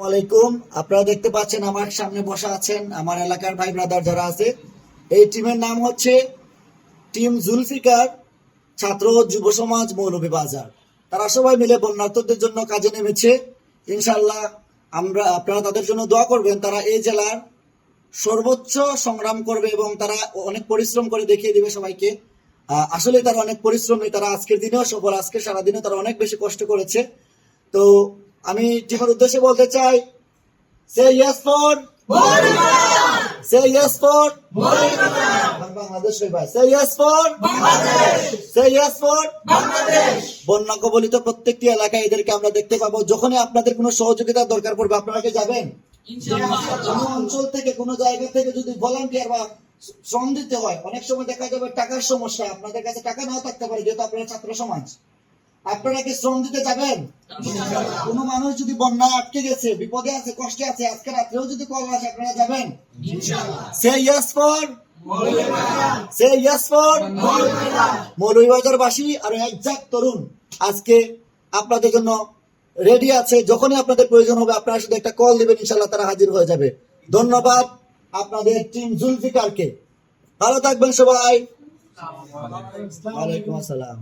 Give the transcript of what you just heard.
আলাইকুম। আপনারা দেখতে পাচ্ছেন আমার সামনে বসা আছেন আমার এলাকার ভাই ব্রাদার যারা আছে। এই টিমের নাম হচ্ছে টিম জুলফিকার, ছাত্র যুব সমাজ মৌলভী বাজার। তারা সবাই মিলে বন্যার্থদের জন্য কাজে নেমেছে। ইনশাল্লাহ আমরা, আপনারা তাদের জন্য দোয়া করবেন। তারা এই জেলার সর্বোচ্চ সংগ্রাম করবে এবং তারা অনেক পরিশ্রম করে দেখিয়ে দিবে সবাইকে। আসলে তারা অনেক পরিশ্রমী। তারা আজকের দিনেও সফল আজকে সারাদিনেও তারা অনেক বেশি কষ্ট করেছে। তো আমি টিমের উদ্দেশ্যে বলতে চাই say yes for say yes for Bangladesh say yes for say yes for বন্যা কবলিত প্রত্যেকটি এলাকায় এদেরকে আমরা দেখতে পাবো। যখনই আপনাদের কোনো সহযোগিতার দরকার পড়বে আপনারা কি যাবেন? কোনো অঞ্চল থেকে কোনো জায়গা থেকে যদি ভলান্টিয়ার বা শ্রম দিতে হয় অনেক সময় দেখা যাবে টাকার সমস্যা আপনাদের কাছে টাকা নাও থাকতে পারে যেহেতু আপনারা ছাত্র সমাজ। আপনারা কি শ্রম দিতে যাবেন? কোনো মানুষ যদি বন্যা আটকে গেছে বিপদে আছে কষ্টে আছে আজকে রাত্রেও যদি কল আসে আপনারা যাবেন? Say yes for say yes for মৌলভীবাজারবাসী আর একজাক তরুণ আজকে আপনাদের জন্য রেডি আছে যখনই আপনাদের প্রয়োজন হবে আপনারা শুধু একটা কল দিবেন ইনশাল্লাহ তারা হাজির হয়ে যাবে। ধন্যবাদ আপনাদের টিম জুলফিকারকে। ভালো থাকবেন সবাই। ওয়ালাইকুম আসসালাম।